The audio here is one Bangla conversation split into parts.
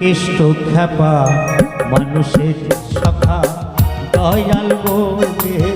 কেষ্ট খ্যাপা মানুষের সখা দয়াল বলে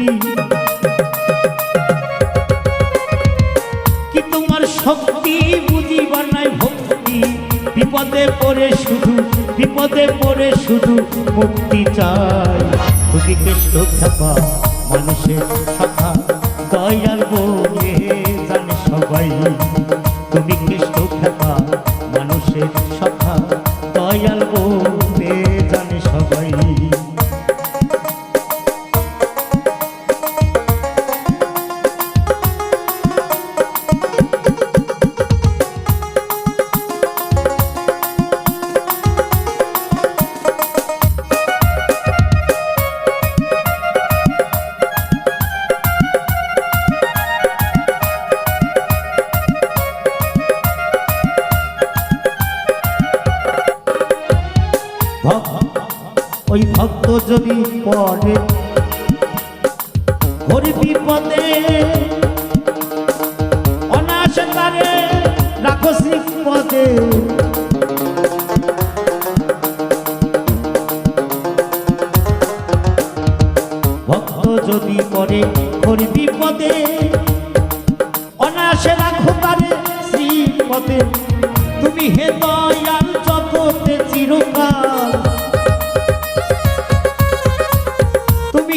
ভক্তি কি তোমার শক্তি বুঝিবার নাই ভক্তি? বিপদে পড়ে শুধু, বিপদে পড়ে শুধু মুক্তি চাই। তুমি কৃষ্ণ খাপা মানুষের সখা দয়াল বলে জানে সবাই, তুমি ওই ভক্ত যদি পড়ে ঘোর বিপদে অনাশ রাখো পদে। ভক্ত যদি পড়ে ঘোর বিপদে অনাশে রাখো তারে শ্রীপদে। তুমি হে দয়াল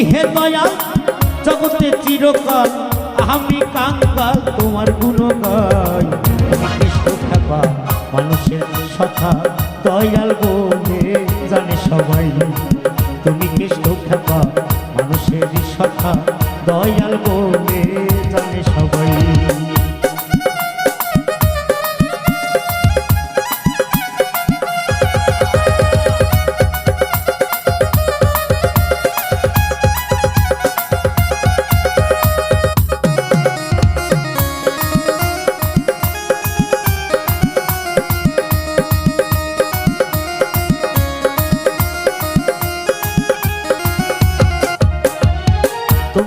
হে জগতে চিরকাল আমি তোমার মানুষের সখা দয়াল বলে জানে সবাই? তুমি মানুষের দয়াল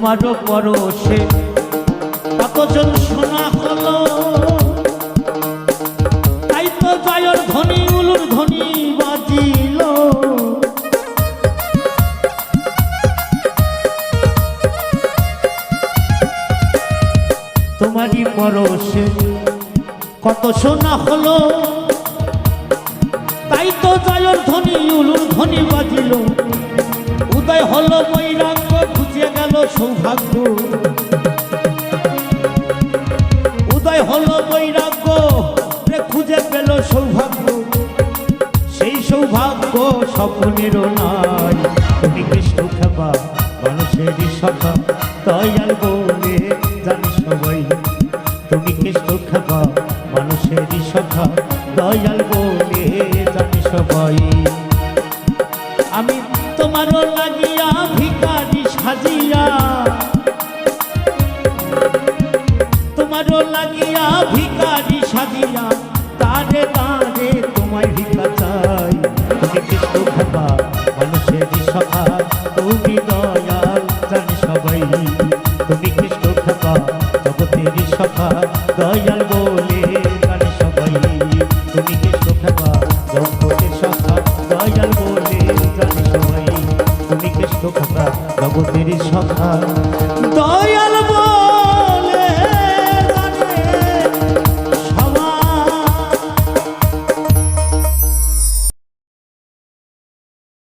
তোমারও পরশে কতজন শোনা হলো? তাই তো জয়র ধ্বনি, উলুর ধ্বনি বাজিল। তোমারই পরশে কত শোনা হলো? তাই তো জয়র ধ্বনি, উলুর ধ্বনি বাজিল। উদয় হলো গেল সৌভাগ্য। উদয় হলো বৈরাগ্য রে খুঁজে পেল সৌভাগ্য। সেই সৌভাগ্য স্বপ্নেরও নাই। তুমি কৃষ্ণ খাবা মানুষেরই সখা দয়াল বলে জানি সবাই। তুমি কৃষ্ণ খাবা মানুষেরই সখা দয়াল বলে জানি সবাই। তোমারও লাগিয়া ভিকারি সাজিয়া, তারে তারে তোমায় ভিকা চাই। তুমি কৃষ্ণ খাবা মানুষের সভা, তুমি দয়াল, জানি সবাই। তুমি কৃষ্ণ খাবা জগতের সভা, দয়াল বলে জানি সবাই। তুমি